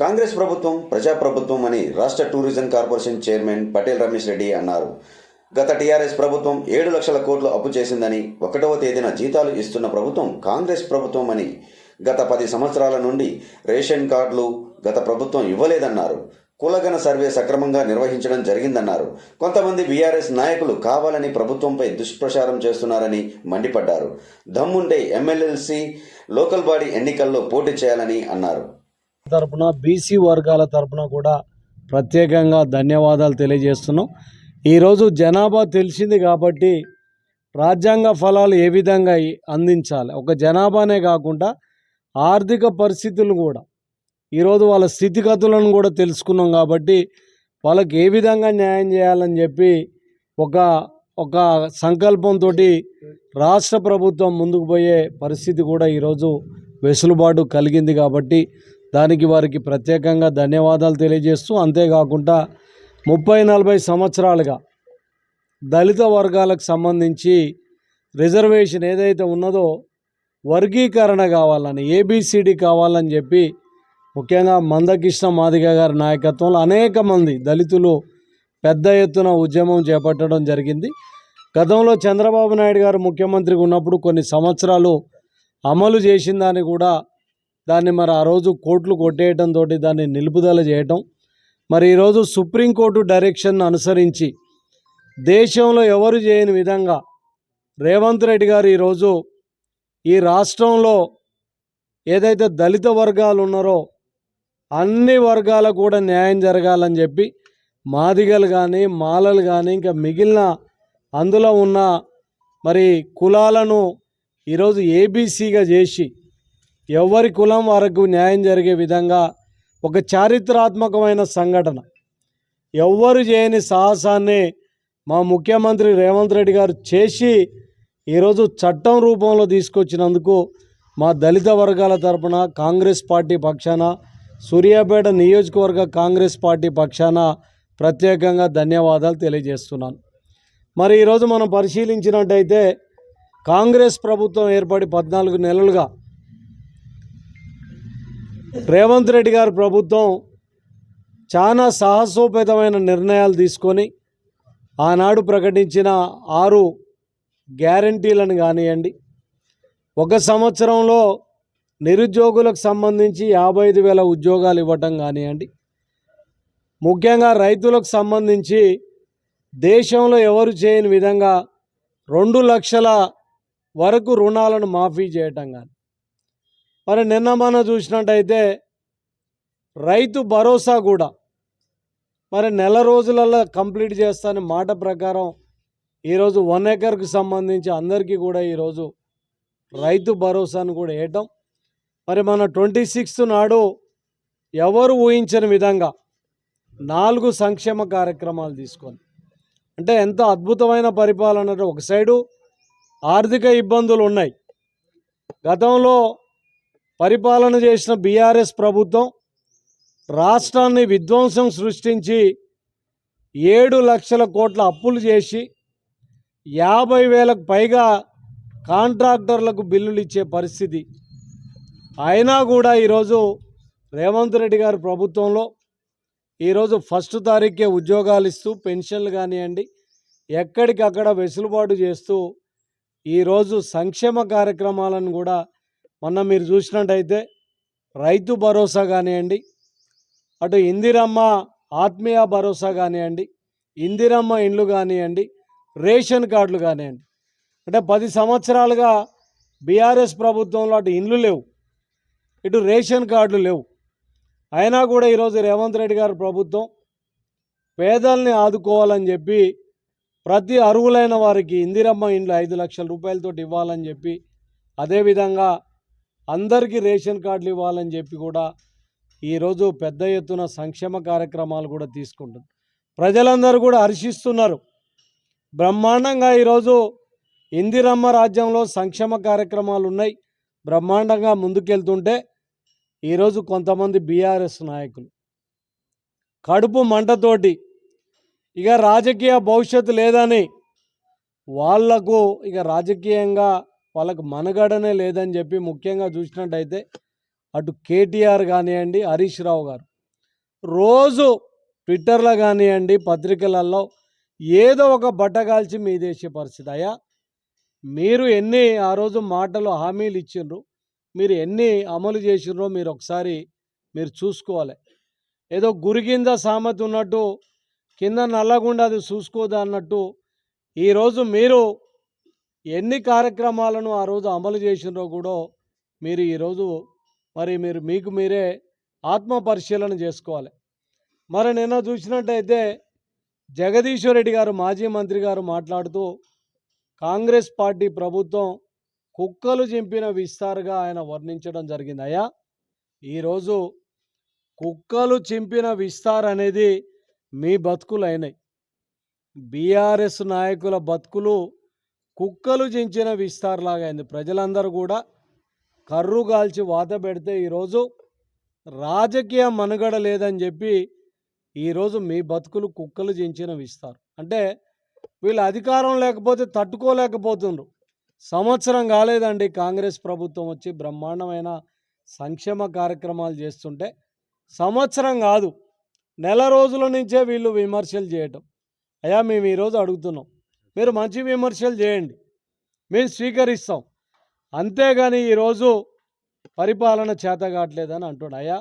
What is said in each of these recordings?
కాంగ్రెస్ ప్రభుత్వం ప్రజాప్రభుత్వం అని రాష్ట్ర tourism corporation chairman Patel Ramesh Reddy అన్నారు. గత టీఆర్ఎస్ ప్రభుత్వం ఏడు లక్షల కోట్లు అప్పు చేసిందని ఒకటవ తేదీన జీతాలు ఇస్తున్న ప్రభుత్వం కాంగ్రెస్ ప్రభుత్వం అని గత పది సంవత్సరాల నుండి రేషన్ కార్డులు గత ప్రభుత్వం ఇవ్వలేదన్నారు. కులగన సర్వే సక్రమంగా నిర్వహించడం జరిగిందన్నారు. కొంతమంది బీఆర్ఎస్ నాయకులు కావాలని ప్రభుత్వంపై దుష్ప్రచారం చేస్తున్నారని మండిపడ్డారు. దమ్ముంటే ఎమ్మెల్యేసి లోకల్ బాడీ ఎన్నికల్లో పోటీ చేయాలని అన్నారు. తరపున బీసీ వర్గాల తరపున కూడా ప్రత్యేకంగా ధన్యవాదాలు తెలియజేస్తున్నాం. ఈరోజు జనాభా తెలిసింది కాబట్టి రాజ్యాంగ ఫలాలు ఏ విధంగా అందించాలి? ఒక జనాభానే కాకుండా ఆర్థిక పరిస్థితులు కూడా. ఈరోజు వాళ్ళ స్థితిగతులను కూడా తెలుసుకున్నాం కాబట్టి వాళ్ళకి ఏ విధంగా న్యాయం చేయాలని చెప్పి ఒక ఒక సంకల్పంతో రాష్ట్ర ప్రభుత్వం ముందుకు పోయే పరిస్థితి కూడా ఈరోజు వెసులుబాటు కలిగింది కాబట్టి దానికి వారికి ప్రత్యేకంగా ధన్యవాదాలు తెలియజేస్తూ అంతేకాకుండా ముప్పై నలభై సంవత్సరాలుగా దళిత వర్గాలకు సంబంధించి రిజర్వేషన్ ఏదైతే ఉన్నదో వర్గీకరణ కావాలని ఏబిసిడి కావాలని చెప్పి ముఖ్యంగా మందకృష్ణ మాదిగ గారి నాయకత్వంలో అనేక మంది దళితులు పెద్ద ఎత్తున ఉద్యమం చేపట్టడం జరిగింది. గతంలో చంద్రబాబు నాయుడు గారు ముఖ్యమంత్రిగా ఉన్నప్పుడు కొన్ని సంవత్సరాలు అమలు చేసిందని కూడా దాన్ని మరి ఆ రోజు కోర్టులు తోటి దాన్ని నిలుపుదల చేయటం. మరి ఈరోజు సుప్రీంకోర్టు డైరెక్షన్ అనుసరించి దేశంలో ఎవరు చేయని విధంగా రేవంత్ రెడ్డి గారు ఈరోజు ఈ రాష్ట్రంలో ఏదైతే దళిత వర్గాలు ఉన్నారో అన్ని వర్గాలకు కూడా న్యాయం జరగాలని చెప్పి మాదిగలు కానీ మాలలు కానీ ఇంకా మిగిలిన అందులో ఉన్న మరి కులాలను ఈరోజు ఏబీసీగా చేసి ఎవరి కులం వరకు న్యాయం జరిగే విధంగా ఒక చారిత్రాత్మకమైన సంఘటన. ఎవ్వరు చేయని సాహసాన్ని మా ముఖ్యమంత్రి రేవంత్ రెడ్డి గారు చేసి ఈరోజు చట్టం రూపంలో తీసుకొచ్చినందుకు మా దళిత వర్గాల తరపున కాంగ్రెస్ పార్టీ పక్షాన సూర్యాపేట నియోజకవర్గ కాంగ్రెస్ పార్టీ పక్షాన ప్రత్యేకంగా ధన్యవాదాలు తెలియజేస్తున్నాను. మరి ఈరోజు మనం పరిశీలించినట్టయితే కాంగ్రెస్ ప్రభుత్వం ఏర్పడి పద్నాలుగు నెలలుగా రేవంత్ రెడ్డి గారి ప్రభుత్వం చాలా సాహసోపేతమైన నిర్ణయాలు తీసుకొని ఆనాడు ప్రకటించిన ఆరు గ్యారంటీలను కానివ్వండి ఒక సంవత్సరంలో నిరుద్యోగులకు సంబంధించి యాభై ఐదు వేల ఉద్యోగాలు ఇవ్వటం కానివ్వండి ముఖ్యంగా రైతులకు సంబంధించి దేశంలో ఎవరు చేయని విధంగా రెండు లక్షల వరకు రుణాలను మాఫీ చేయటం కానీ మరి నిన్న మనం చూసినట్టయితే రైతు భరోసా కూడా మరి నెల రోజులలో కంప్లీట్ చేస్తాని మాట ప్రకారం ఈరోజు వన్ ఎకర్కి సంబంధించి అందరికీ కూడా ఈరోజు రైతు భరోసాను కూడా వేయటం. మరి మన ట్వంటీ సిక్స్త్ నాడు ఎవరు ఊహించని విధంగా నాలుగు సంక్షేమ కార్యక్రమాలు తీసుకొని అంటే ఎంత అద్భుతమైన పరిపాలన ఒక సైడు ఆర్థిక ఇబ్బందులు ఉన్నాయి. గతంలో పరిపాలన చేసిన బీఆర్ఎస్ ప్రభుత్వం రాష్ట్రాన్ని విధ్వంసం సృష్టించి ఏడు లక్షల కోట్ల అప్పులు చేసి యాభై వేలకు పైగా కాంట్రాక్టర్లకు బిల్లులు ఇచ్చే పరిస్థితి. అయినా కూడా ఈరోజు రేవంత్ రెడ్డి గారి ప్రభుత్వంలో ఈరోజు ఫస్ట్ తారీఖే ఉద్యోగాలు ఇస్తూ పెన్షన్లు కానివ్వండి ఎక్కడికక్కడ వెసులుబాటు చేస్తూ ఈరోజు సంక్షేమ కార్యక్రమాలను కూడా మొన్న మీరు చూసినట్టయితే రైతు భరోసా కానివ్వండి అటు ఇందిరమ్మ ఆత్మీయ భరోసా కానివ్వండి ఇందిరమ్మ ఇండ్లు కానివ్వండి రేషన్ కార్డులు కానివ్వండి. అంటే పది సంవత్సరాలుగా బీఆర్ఎస్ ప్రభుత్వంలో అటు ఇండ్లు లేవు ఇటు రేషన్ కార్డులు లేవు. అయినా కూడా ఈరోజు రేవంత్ రెడ్డి గారి ప్రభుత్వం పేదల్ని ఆదుకోవాలని చెప్పి ప్రతి అర్హులైన వారికి ఇందిరమ్మ ఇండ్లు ఐదు లక్షల రూపాయలతో ఇవ్వాలని చెప్పి అదేవిధంగా అందరికీ రేషన్ కార్డులు ఇవ్వాలని చెప్పి కూడా ఈరోజు పెద్ద ఎత్తున సంక్షేమ కార్యక్రమాలు కూడా తీసుకుంటుంది ప్రజలందరూ కూడా హర్షిస్తున్నారు. బ్రహ్మాండంగా ఈరోజు ఇందిరమ్మ రాజ్యంలో సంక్షేమ కార్యక్రమాలు ఉన్నాయి. బ్రహ్మాండంగా ముందుకెళ్తుంటే ఈరోజు కొంతమంది బీఆర్ఎస్ నాయకులు. కడుపు మంటతోటి ఇక రాజకీయ భవిష్యత్తు లేదని వాళ్ళకు ఇక రాజకీయంగా వాళ్ళకు మనుగడనే లేదని చెప్పి ముఖ్యంగా చూసినట్టయితే అటు కేటీఆర్ కానివ్వండి హరీష్ రావు గారు. రోజు ట్విట్టర్లో కానివ్వండి పత్రికలలో ఏదో ఒక బట్టగాల్చి మీ దేశ పరిస్థితి. అయ్యా మీరు ఎన్ని ఆ రోజు మాటలు హామీలు ఇచ్చిండ్రు మీరు ఎన్ని అమలు చేసిండ్రో మీరు ఒకసారి మీరు చూసుకోవాలి. ఏదో గురి కింద సామెత ఉన్నట్టు కింద నల్లగుండా అది చూసుకోదా అన్నట్టు ఈరోజు మీరు ఎన్ని కార్యక్రమాలను ఆ రోజు అమలు చేసినో కూడా మీరు ఈరోజు మరి మీరు మీకు మీరే ఆత్మ పరిశీలన చేసుకోవాలి. మరి నిన్న చూసినట్టయితే జగదీశ్వర్ రెడ్డి గారు మాజీ మంత్రి గారు మాట్లాడుతూ కాంగ్రెస్ పార్టీ ప్రభుత్వం కుక్కలు చింపిన విస్తారుగా ఆయన వర్ణించడం జరిగింది. అయ్యా ఈరోజు కుక్కలు చింపిన విస్తార్ అనేది మీ బతుకులు అయినాయి బీఆర్ఎస్ నాయకుల బతుకులు కుక్కలు చించిన విస్తార్లాగా అయింది. ప్రజలందరూ కూడా కర్రు కాల్చి వాత పెడితే ఈరోజు రాజకీయ మనుగడ లేదని చెప్పి ఈరోజు మీ బతుకులు కుక్కలు చించిన విస్తారు. అంటే వీళ్ళు అధికారం లేకపోతే తట్టుకోలేకపోతుండ్రు. సంవత్సరం కాలేదండి కాంగ్రెస్ ప్రభుత్వం వచ్చి బ్రహ్మాండమైన సంక్షేమ కార్యక్రమాలు చేస్తుంటే. సంవత్సరం కాదు నెల రోజుల నుంచే వీళ్ళు విమర్శలు చేయటం. అయ్యా మేము ఈరోజు అడుగుతున్నాం. మీరు మంచి విమర్శలు చేయండి. మేము స్వీకరిస్తాం. అంతేగాని ఈరోజు పరిపాలన చేత కావట్లేదని అంటున్నాడు. అయ్యా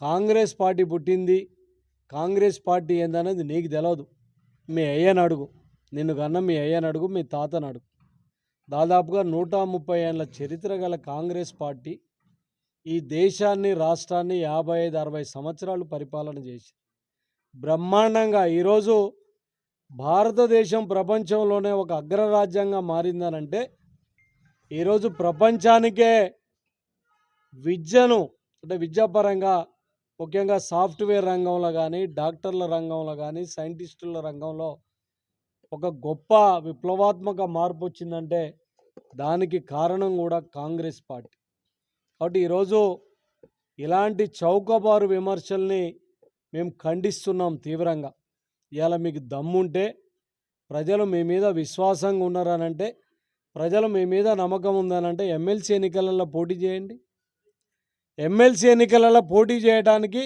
కాంగ్రెస్ పార్టీ పుట్టింది. కాంగ్రెస్ పార్టీ ఏందనేది నీకు తెలియదు మీ అయ్యని అడుగు. నిన్ను కన్నా మీ అయ్యని అడుగు మీ తాతని అడుగు. దాదాపుగా నూట ముప్పై ఏళ్ళ చరిత్ర గల కాంగ్రెస్ పార్టీ ఈ దేశాన్ని రాష్ట్రాన్ని యాభై ఐదు అరవై సంవత్సరాలు పరిపాలన చేసి బ్రహ్మాండంగా ఈరోజు భారతదేశం ప్రపంచంలోనే ఒక అగ్రరాజ్యంగా మారిందనంటే ఈరోజు ప్రపంచానికే విద్యను అంటే విద్యాపరంగా ముఖ్యంగా సాఫ్ట్వేర్ రంగంలో కానీ డాక్టర్ల రంగంలో కానీ సైంటిస్టుల రంగంలో ఒక గొప్ప విప్లవాత్మక మార్పు వచ్చిందంటే దానికి కారణం కూడా కాంగ్రెస్ పార్టీ. కాబట్టి ఈరోజు ఇలాంటి చౌకబారు విమర్శల్ని మేము ఖండిస్తున్నాం తీవ్రంగా. ఇవాళ మీకు దమ్ముంటే ప్రజలు మీ మీద విశ్వాసంగా ఉన్నారనంటే ప్రజలు మీ మీద నమ్మకం ఉందనంటే ఎమ్మెల్సీ ఎన్నికలలో పోటీ చేయండి. ఎమ్మెల్సీ ఎన్నికలలో పోటీ చేయడానికి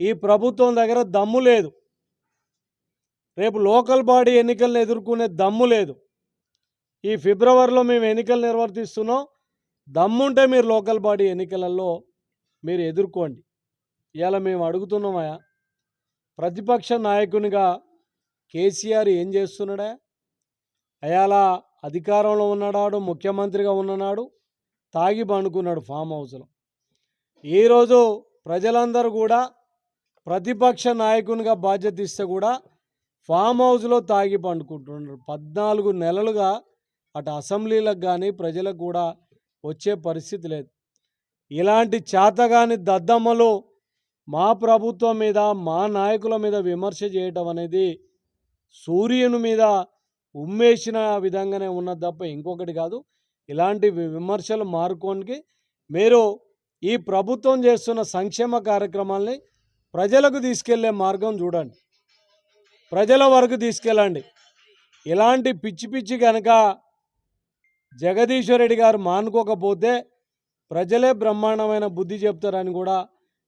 ఈ ప్రభుత్వం దగ్గర దమ్ము లేదు. రేపు లోకల్ బాడీ ఎన్నికలను ఎదుర్కొనే దమ్ము లేదు. ఈ ఫిబ్రవరిలో మేము ఎన్నికలు నిర్వర్తిస్తున్నాం. దమ్ముంటే మీరు లోకల్ బాడీ ఎన్నికలలో మీరు ఎదుర్కోండి. ఇవాళ మేము అడుగుతున్నామయా ప్రతిపక్ష నాయకునిగా కేసీఆర్ ఏం చేస్తున్నాడా? అయాల అధికారంలో ఉన్ననాడు ముఖ్యమంత్రిగా ఉన్ననాడు తాగి పండుకున్నాడు ఫామ్ హౌస్లో. ఈరోజు ప్రజలందరూ కూడా ప్రతిపక్ష నాయకునిగా బాధ్యత ఇస్తే కూడా ఫామ్ హౌస్లో తాగి పండుకుంటున్నారు. పద్నాలుగు నెలలుగా అటు అసెంబ్లీలకు కానీ ప్రజలకు కూడా వచ్చే పరిస్థితి లేదు. ఇలాంటి చేతగాని దద్దమ్మలు మా ప్రభుత్వం మీద మా నాయకుల మీద విమర్శ చేయటం అనేది సూర్యుని మీద ఉమ్మేసిన విధంగానే ఉన్నది తప్ప ఇంకొకటి కాదు. ఇలాంటి విమర్శలు మారుకోనికి మీరు ఈ ప్రభుత్వం చేస్తున్న సంక్షేమ కార్యక్రమాల్ని ప్రజలకు తీసుకెళ్ళే మార్గం చూడండి. ప్రజల వరకు తీసుకెళ్ళండి. ఇలాంటి పిచ్చి పిచ్చి కనుక జగదీశ్వర్ రెడ్డి గారు మానుకోకపోతే ప్రజలే బ్రహ్మాండమైన బుద్ధి చెప్తారని కూడా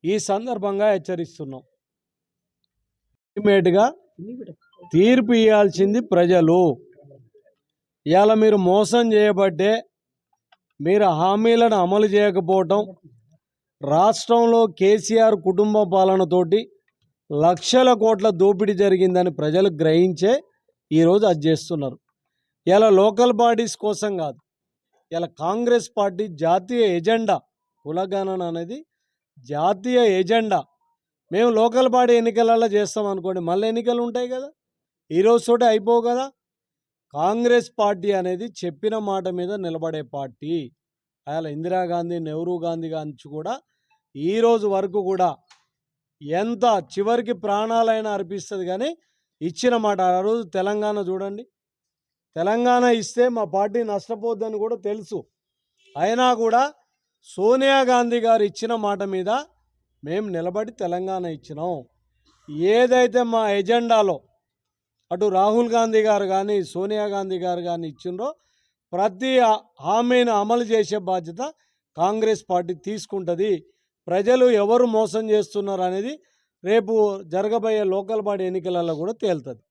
ఈ సందర్భంగా హెచ్చరిస్తున్నాం. అల్టిమేట్గా తీర్పు ఇవ్వాల్సింది ప్రజలు. ఇవాళ మీరు మోసం చేయబట్టే మీరు హామీలను అమలు చేయకపోవటం రాష్ట్రంలో కేసీఆర్ కుటుంబ పాలనతోటి లక్షల కోట్ల దోపిడీ జరిగిందని ప్రజలు గ్రహించే ఈరోజు అది చేస్తున్నారు. ఇలా లోకల్ బాడీస్ కోసం కాదు ఇలా కాంగ్రెస్ పార్టీ జాతీయ ఎజెండా కులగణన అనేది జాతీయ ఎజెండా. మేము లోకల్ బాడీ ఎన్నికలలో చేస్తాం అనుకోండి మళ్ళీ ఎన్నికలు ఉంటాయి కదా. ఈరోజు తోటి అయిపోవు కదా. కాంగ్రెస్ పార్టీ అనేది చెప్పిన మాట మీద నిలబడే పార్టీ. అలా ఇందిరాగాంధీ నెహ్రూ గాంధీ గాంచి కూడా ఈ రోజు వరకు కూడా ఎంత చివరికి ప్రాణాలైనా అర్పిస్తుంది కానీ ఇచ్చిన మాట. ఆ రోజు తెలంగాణ చూడండి. తెలంగాణ ఇస్తే మా పార్టీ నష్టపోద్దని కూడా తెలుసు. అయినా కూడా సోనియా గాంధీ గారు ఇచ్చిన మాట మీద మేము నిలబడి తెలంగాణ ఇచ్చినాం. ఏదైతే మా ఎజెండాలో అటు రాహుల్ గాంధీ గారు కానీ సోనియా గాంధీ గారు కానీ ఇచ్చిండ్రో ప్రతి హామీని అమలు చేసే బాధ్యత కాంగ్రెస్ పార్టీ తీసుకుంటుంది. ప్రజలు ఎవరు మోసం చేస్తున్నారు అనేది రేపు జరగబోయే లోకల్ బాడీ ఎన్నికలలో కూడా తేలుతుంది.